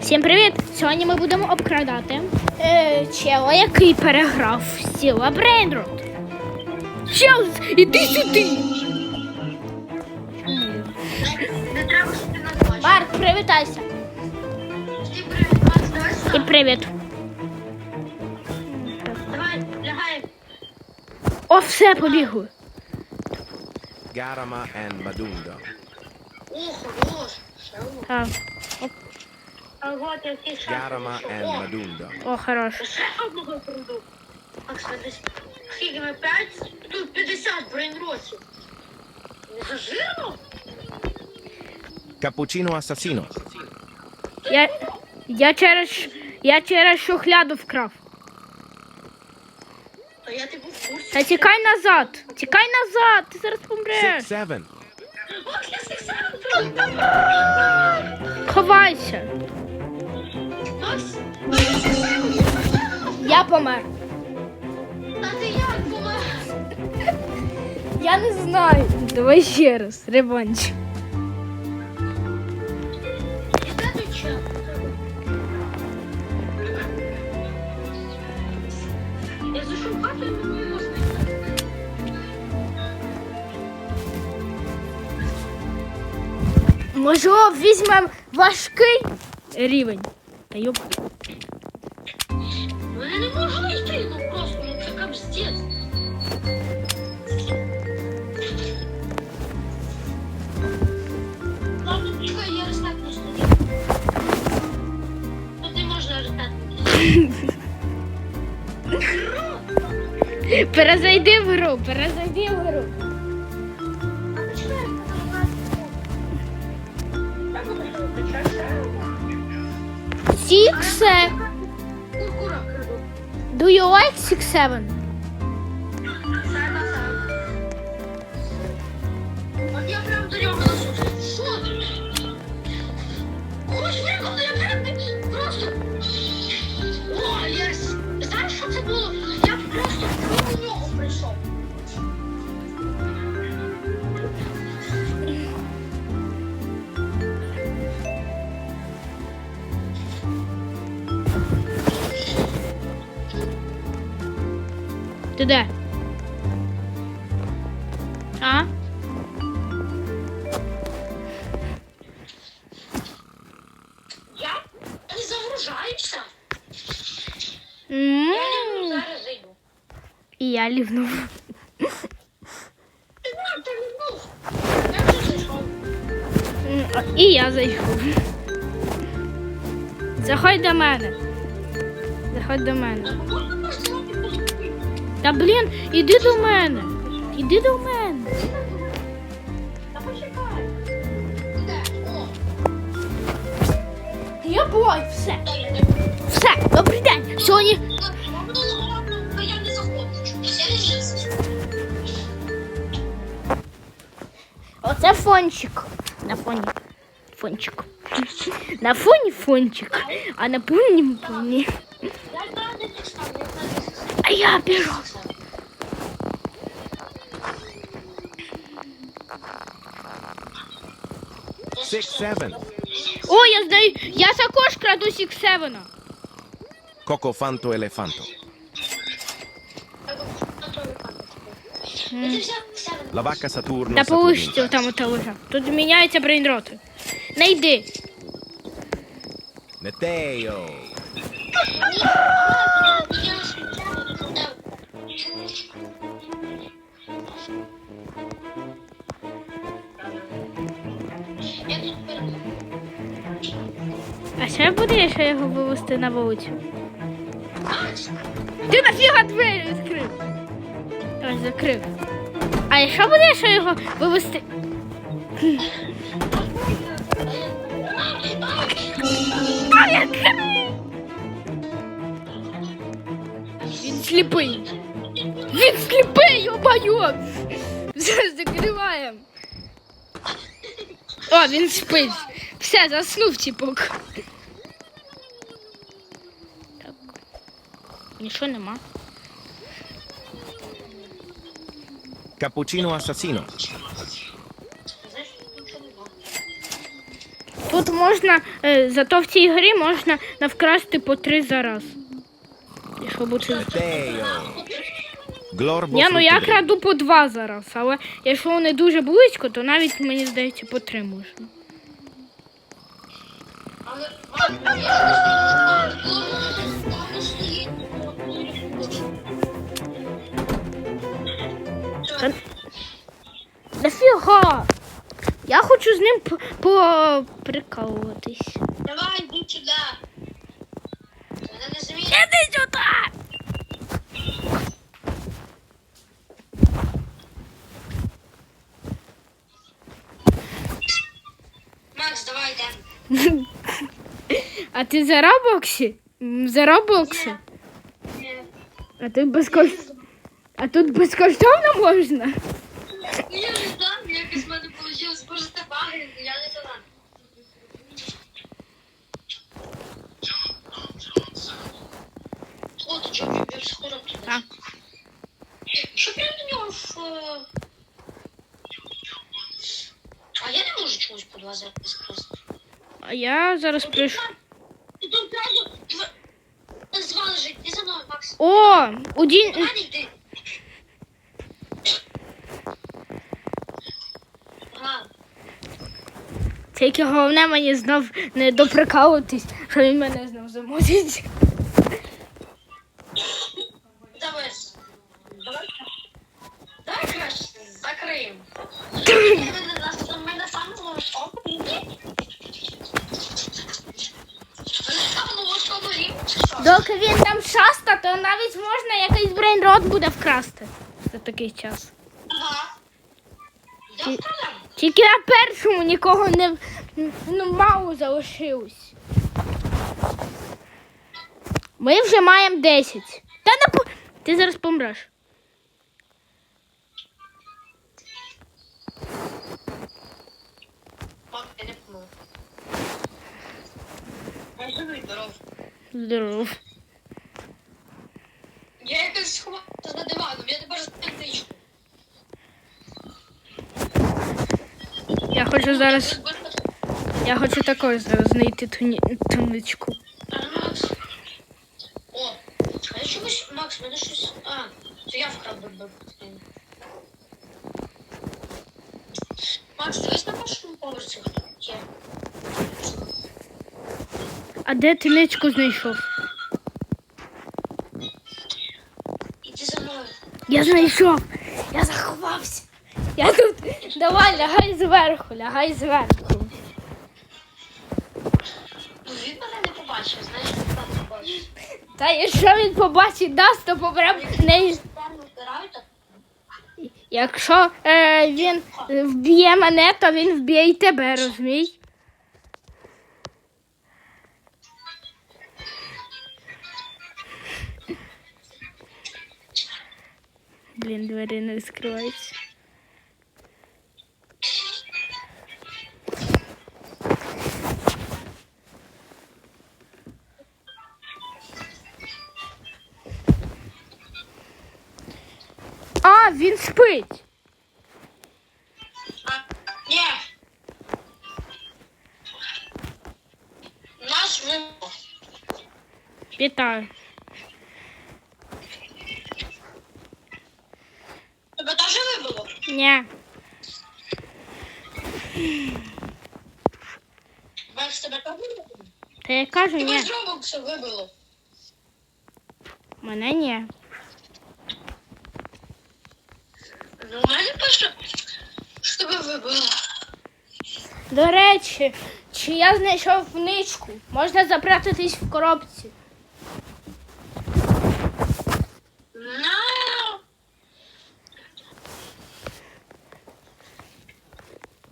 Всім привіт! Сьогодні ми будемо обкрадати е, чела, який переграв сіла Брейнрот. Чел, іди сюди! Не треба, ти. Марк, привітайся. Всім привіт, Макс, давай І сюди. привіт. Давай, лягай. О, все, побігли. Garama and Madundo. О, хорош. Так. А от я всіх шахів Garama знайшов. and О, хорош. Ще одного приду. Макс, десь... Скільки ми? П'ять? Тут 50 брейнросів. Не зажирно? Cappuccino assassino. Я, я через я через шухляду вкрав. А я типу в курсі. Та тікай назад. Тікай назад, ти зараз помреш. Six seven. Ховайся. Я помер. А ти як була? Я не знаю. Давай ще раз, реванш. Я зайшов в Можливо, візьмемо важкий рівень. Та йоп. Ну я не можу знайти, ну просто, ну це капздець. Ладно, чекай, я рестартну студію. Тут не можна рестартнути. Перезайди в гру, перезайди в гру. six. Uh, do you like six seven? Ти де? А? Я не загружаюся. М, Я не зараз зайду. І я лівнув. Ти на, ти не. Я вже зайшов. І я зайшов. Заходь до мене. Заходь до мене. Та блін, іди до мене. Іди до мене. Та почекай. Де? О, Я бой, все. та я не Все, добрий день. Сьогодні. Минулого разу я не заходжу. Я не чесно. Оце фончик. На фоні. Фончик. На фоні фончик. А на повні повні. Я знаю, де Six seven. О, я знаю. Я також краду Сік Севена. Взяв себе? La vacca Saturno. Та получите там ота лежа. Тут міняються брейнроти. Найди. Meteo. Що буде, якщо його вивести на вулицю? Ти нафіга двері відкрив? Ось закрив. А якщо буде, якщо його вивести? Він сліпий. Він сліпий! Зараз закриваємо. О, він спить. Все, заснув тіпок. Нічого нема. Assassino. Знаєш, тут можна, е, зато в цій грі можна навкрасти по три за раз. Якщо. Glorbo ну я краду по два зараз, але якщо вони дуже близько, то навіть мені здається по три можна. Та... Нафіга! Я хочу з ним поприкалуватись. Давай, йди сюди. Вона не зміє. Іди сюди! Макс, давай йдемо. А ти за Роблоксі? М, За Роблоксі? А тут безкоштовно. А тут безкоштовно можна? Ну, Я не знаю, якось в мене вийшло просто баги, я не знаю. О, ти чого я ж скоро туди. Так. Що прям до нього в... е, А я не можу чомусь по два зараз просто. А я зараз прийшов. Ти тут зразу звалежить, ти за мною, Макс. О! У дін... Давай Тільки головне мені знов не доприкалуватись, що він мене знов замовить. Давай. Давай. Давай краще закриємо. Доки він там шаста, то навіть можна якийсь брейнрот буде вкрасти за такий час. Ага. Тільки на першому нікого не ну, мало залишилось. Ми вже маємо 10. Та не по... Ти зараз помреш. Здоров. Здоров. Я якось сховався за диваном, я тепер знаю птичку. Я хочу зараз. Я хочу також зараз знайти туні... туничку. Макс. О, а я чомусь, Макс, мене щось. А, це я вкрав би. Макс, дивись на першому поверсі є. А де туничку знайшов? Іди за мною. Я знайшов. Я заховався. Я тут. Давай, лягай зверху, лягай зверху. Він мене не побачив, знаєш, там побачив. Та якщо він побачить нас, то побрав не. Якщо е, він вб'є мене, то він вб'є і тебе, розумій? Блін, двері не відкриваються. він спить. А, ні. Наш вибух. Вітаю. Тебе теж вибило? Ні. Макс, тебе теж вибило? Та я кажу, Тебе ні. з Робокса вибило. Мене ні. Ну, у мене пише, що тебе вибило. До речі, чи я знайшов ничку? Можна запрятатись в коробці. На.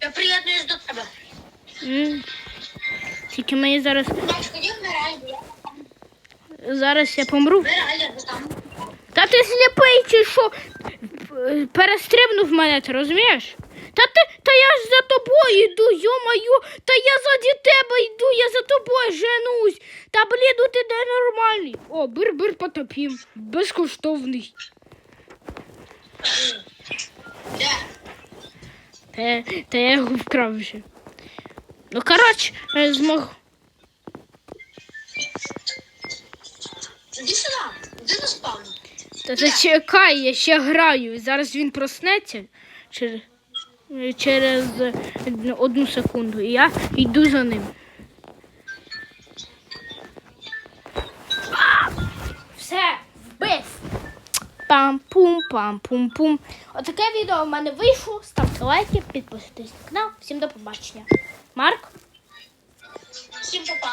Я приєднуюсь до тебе. М. Тільки мені зараз. Зараз я помру. вмирай, я там. Та ти сліпий чи що? Перестрибнув мене, ти розумієш? Та ти, та я ж за тобою йду, йо-маю, та я заді тебе йду, я за тобою женусь. Та блін, ну ти де нормальний. О, бир-бир потопім. Безкоштовний. Та, та я його вкрав вже. Ну, коротше, е, змог. Іди сюди, іди на спавну. Та зачекай, я ще граю. Зараз він проснеться через, через одну секунду. І я йду за ним. Все, вбив. Пам-пум, пам-пум-пум. Отаке відео в мене вийшло. Ставте лайки, підписуйтесь на канал. Всім до побачення. Марк? Всім па-па.